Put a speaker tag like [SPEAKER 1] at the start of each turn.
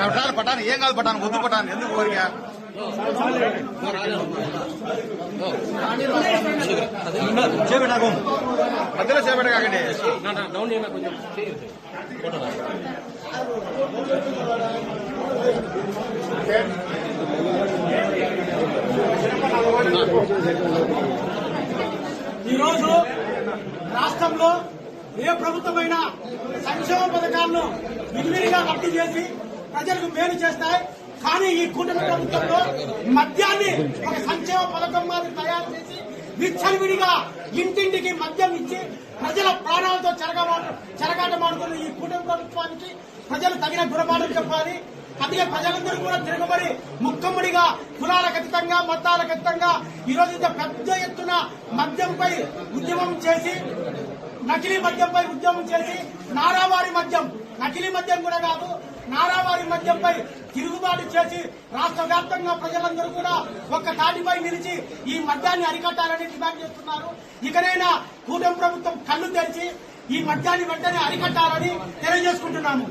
[SPEAKER 1] పట్టాను పట్టాను ఏం కాదు పట్టాను వద్దు పట్టాను ఎందుకు కోరిక? మధ్యలో చేపట్ట కాకండి.
[SPEAKER 2] ఈరోజు రాష్ట్రంలో ఏ ప్రభుత్వమైనా సంక్షేమ పథకాలను విరివిరిగా రద్దు చేసి ప్రజలకు మేలు చేస్తాయి. కానీ ఈ కూటమి ప్రభుత్వంలో మద్యాన్ని ఒక సంక్షేమ పథకం మాదిరి తయారు చేసి విచ్చలవిడిగా ఇంటింటికి మద్యం ఇచ్చి ప్రజల ప్రాణాలతో చెరగమా చెరగాటమాడుతున్న ఈ కూటమి ప్రభుత్వానికి ప్రజలు తగిన గుణపాఠం చెప్పాలి. అందుకే ప్రజలందరూ కూడా తిరగబడి ముక్కమ్మడిగా కులాల ఖచ్చితంగా మతాల ఖచ్చితంగా ఈ ఇంత పెద్ద ఎత్తున మద్యంపై ఉద్యమం చేసి నకిలీ మద్యంపై ఉద్యమం చేసి నారావారి మద్యం నకిలీ మద్యం కూడా కాదు నారావారి మద్యంపై తిరుగుబాటు చేసి రాష్ట్ర వ్యాప్తంగా ప్రజలందరూ కూడా ఒక్క తాటిపై నిలిచి ఈ మద్యాన్ని అరికట్టాలని డిమాండ్ చేస్తున్నారు. ఇకనైనా కూటమి ప్రభుత్వం కళ్ళు తెరిచి ఈ మద్యాన్ని వెంటనే అరికట్టాలని తెలియజేసుకుంటున్నాము.